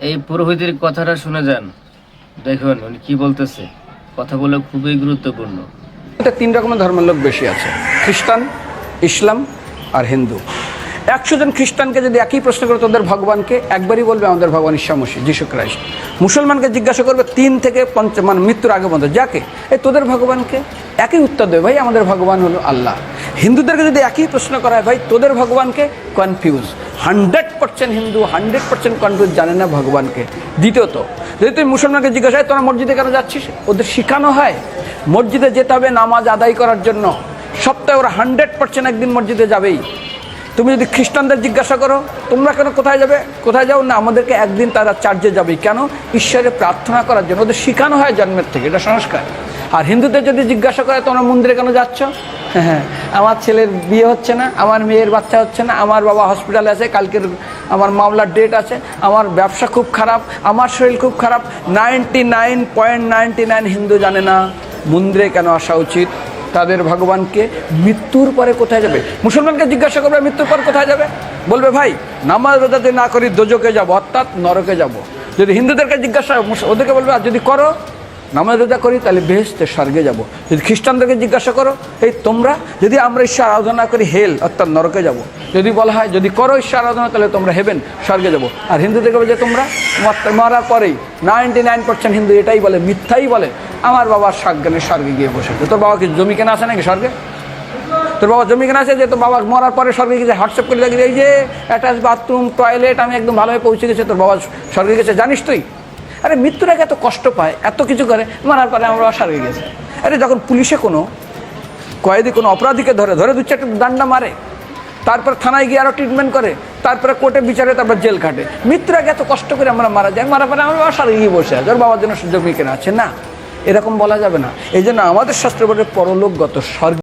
এই পুরোহিতের কথাটা শুনে যান। দেখুন, উনি কি বলতেছে। কথাগুলো খুবই গুরুত্বপূর্ণ। এটা তিন রকমের ধর্মের লোক বেশি আছে। খ্রিস্টান, ইসলাম আর হিন্দু। একশো জন খ্রিস্টানকে যদি একই প্রশ্ন করে তোদের ভগবানকে, একবারই বলবে আমাদের ভগবান ঈশ্বামসী যিশু খ্রাইস্ট। মুসলমানকে জিজ্ঞাসা করবে তিন থেকে পঞ্চ মানে মৃত্যুর আগে পর্যন্ত। যাকে? এই তোদের ভগবানকে। একই উত্তর দেবে, ভাই, আমাদের ভগবান হলো আল্লাহ। হিন্দুদেরকে যদি একই প্রশ্ন করা হয় ভাই, তোদের ভগবানকে confuse hundred percent Hindu, hundred percent confuse, জানে না ভগবানকে। দ্বিতীয়ত, যদি তুই মুসলমানকে জিজ্ঞাসা তোরা মসজিদে কেন যাচ্ছিস? ওদের শেখানো হয়। মসজিদে যেতে হবে নামাজ আদায় করার জন্য। সপ্তাহে ওরা হান্ড্রেড পার্সেন্ট একদিন মসজিদে যাবেই। তুমি যদি খ্রিস্টানদের জিজ্ঞাসা করো, তোমরা কেন কোথায় যাবে? কোথায় যাও? না, আমাদেরকে একদিন তারা চার্জে যাবে। কেন? ঈশ্বরে প্রার্থনা করার জন্য। ওদের শেখানো হয় জন্মের থেকে, এটা সংস্কার। আর হিন্দুদের যদি জিজ্ঞাসা করে, তোমরা মন্দিরে কেন যাচ্ছ? হ্যাঁ আমার ছেলের বিয়ে হচ্ছে না, আমার মেয়ের বাচ্চা হচ্ছে না, আমার বাবা হসপিটালে আছে, কালকের আমার মামলার ডেট আছে, আমার ব্যবসা খুব খারাপ, আমার শরীর খুব খারাপ ninety nine point ninety nine Hindu জানে না, মন্দিরে কেন আসা উচিত? তাদের ভগবানকে মৃত্যুর পরে কোথায় যাবে? মুসলমানকে জিজ্ঞাসা করবে, মৃত্যুর পর কোথায় যাবে? বলবে, ভাই, নামাজ রোজা যদি না করি দোজকে যাব, অর্থাৎ নরকে যাব। যদি হিন্দুদেরকে জিজ্ঞাসা, ওদেরকে বলবে, আর যদি করো নামাজ রোজা করি, তাহলে বেহেস্তে স্বর্গে যাব। যদি খ্রিস্টানদেরকে জিজ্ঞাসা করো, এই তোমরা? যদি আমরা ঈশ্বর আরাধনা করি, হেল, অর্থাৎ নরকে যাব। যদি বলা হয়, যদি করো ঈশ্বর আরাধনা, তাহলে তোমরা হেবেন, স্বর্গে যাব। আর হিন্দুদেরকে বলে যে, তোমরা মর- মরার পরেই নাইনটি নাইন পার্সেন্ট হিন্দু এটাই বলে, মিথ্যাই বলে, আমার বাবার সজ্ঞানে স্বর্গে গিয়ে বসে। তোর বাবা কি জমি কেনা আছে নাকি স্বর্গে? তোর বাবা জমি কেনা আছে? যে তোর বাবা মরার পরে স্বর্গে গেছে হোয়াটসঅ্যাপ করে দেখি এই যে, অ্যাটাচ বাথরুম, টয়লেট, আমি একদম ভালোভাবে পৌঁছে গেছে, তোর বাবা স্বর্গে গেছে। জানিস তুই? আরে মৃত্যুর আগে এত কষ্ট পায়, এত কিছু করে, মারার পরে আমার বাবা হয়ে গেছে। আরে যখন পুলিশে কোনো, কয়েদি কোনো অপরাধীকে ধরে ধরে দু চারটে দান্ডা মারে, তারপর থানায় গিয়ে আরও ট্রিটমেন্ট করে, তারপরে কোর্টে বিচারে, তারপর জেল কাটে মৃত্যুর আগে এত কষ্ট করে আমরা মারা যাই মারা পরে আমার স্বর্গে গিয়ে বসে আছে। ওর বাবার জন্য সুযোগ জমি কেনা আছে না? এরকম বলা যাবে না। এই জন্য আমাদের শাস্ত্র বলে পরলোকগত স্বর্গ